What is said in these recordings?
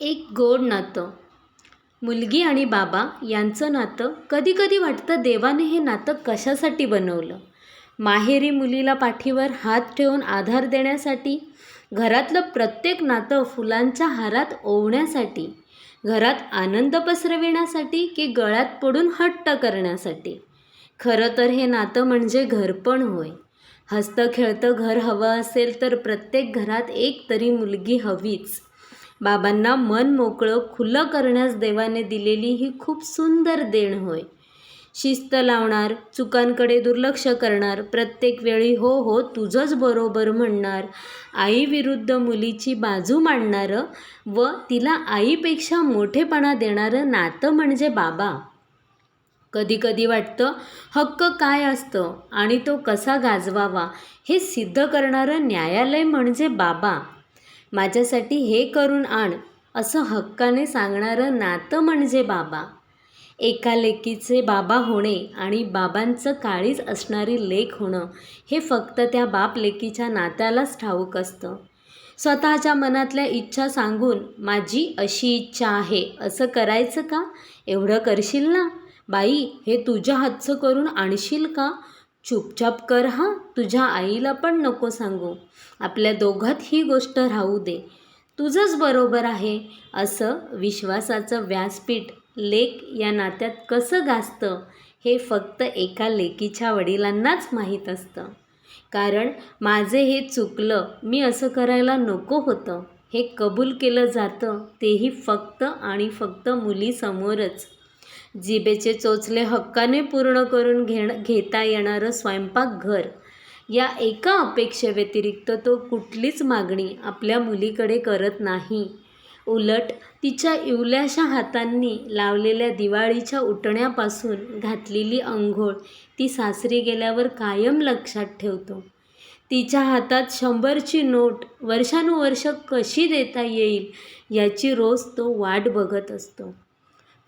एक गोड नातं. मुलगी आणि बाबा यांचं नातं कधीकधी वाटतं देवाने हे नातं कशासाठी बनवलं? माहेरी मुलीला पाठीवर हात ठेवून आधार देण्यासाठी घरातलं प्रत्येक नातं फुलांच्या हारात ओवण्यासाठी घरात आनंद पसरविण्यासाठी की गळ्यात पडून हट्ट करण्यासाठी? खरं तर हे नातं म्हणजे घरपण होय. हसतं खेळतं घर हवं असेल तर प्रत्येक घरात एक तरी मुलगी हवीच. बाबांना मन मोकळं खुलं करण्यास देवाने दिलेली ही खूप सुंदर देण होय. शिस्त लावणार चुकांकडे दुर्लक्ष करणार प्रत्येक वेळी हो हो तुझंच बरोबर म्हणणार आईविरुद्ध मुलीची बाजू मांडणारं व तिला आईपेक्षा मोठेपणा देणारं नातं म्हणजे बाबा. कधीकधी वाटतं हक्क काय असतं आणि तो कसा गाजवावा हे सिद्ध करणारं न्यायालय म्हणजे बाबा. माझ्यासाठी हे करून आण असं हक्काने सांगणारं नातं म्हणजे बाबा. एका लेकीचे बाबा होणे आणि बाबांचं काळीच असणारी लेख होणं हे फक्त त्या बाप लेकीच्या नात्यालाच ठाऊक असतं. स्वतःच्या मनातल्या इच्छा सांगून माझी अशी इच्छा आहे असं करायचं का? एवढं करशील ना? बाई हे तुझ्या हातचं करून आणशील का? चुपचाप कर हां. तुझ्या आईला पण नको सांगू. आपल्या दोघात ही गोष्ट राहू दे. तुझंच बरोबर आहे. असं विश्वासाचं व्यासपीठ लेक या नात्यात कसं गाजतं हे फक्त एका लेकीच्या वडिलांनाच माहीत असतं. कारण माझे हे चुकलं मी असं करायला नको होतं. हे कबूल केलं जातं तेही फक्त आणि फक्त मुलीसमोरच. जिबेचे चोचले हक्काने पूर्ण करून घेण घेता येणारं स्वयंपाकघर. या एका अपेक्षेव्यतिरिक्त तो कुठलीच मागणी आपल्या मुलीकडे करत नाही. उलट तिच्या इवल्याशा हातांनी लावलेल्या दिवाळीच्या उठण्यापासून घातलेली अंघोळ ती सासरी गेल्यावर कायम लक्षात ठेवतो. तिच्या हातात शंभरची नोट वर्षानुवर्ष कशी देता येईल याची रोज तो वाट बघत असतो.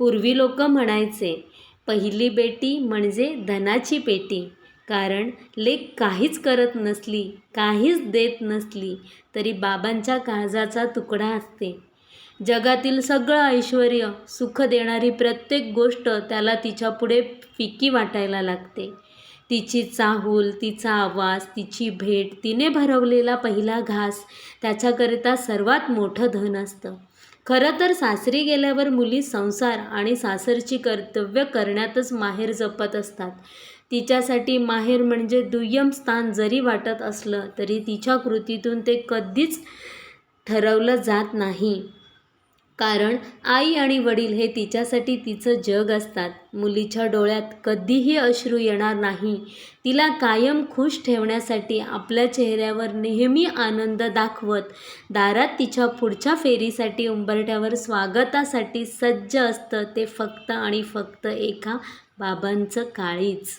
पूर्वी लोक म्हणायचे पहिली बेटी म्हणजे धनाची पेटी. कारण लेक काहीच करत नसली काहीच देत नसली तरी बाबांच्या काळजाचा तुकडा असते. जगातील सगळं ऐश्वर सुख देणारी प्रत्येक गोष्ट त्याला तिच्यापुढे फिकी वाटायला लागते. तिची चाहूल तिचा आवाज तिची भेट तिने भरवलेला पहिला घास त्याच्याकरिता सर्वात मोठं धन असतं. खरं तर सासरी गेल्यावर मुली संसार आणि सासरची कर्तव्य करण्यातच माहेर जपत असतात. तिच्यासाठी माहेर म्हणजे दुय्यम स्थान जरी वाटत असलं तरी तिच्या कृतीतून ते कधीच ठरवलं जात नाही. कारण आई आणि वडील हे तिच्यासाठी तिचं जग असतात. मुलीच्या डोळ्यात कधीही अश्रू येणार नाही. तिला कायम खुश ठेवण्यासाठी आपल्या चेहऱ्यावर नेहमी आनंद दाखवत दारात तिच्या पुढच्या फेरीसाठी उंबरठ्यावर स्वागतासाठी सज्ज असतं ते फक्त आणि फक्त एका बाबांचं काळीच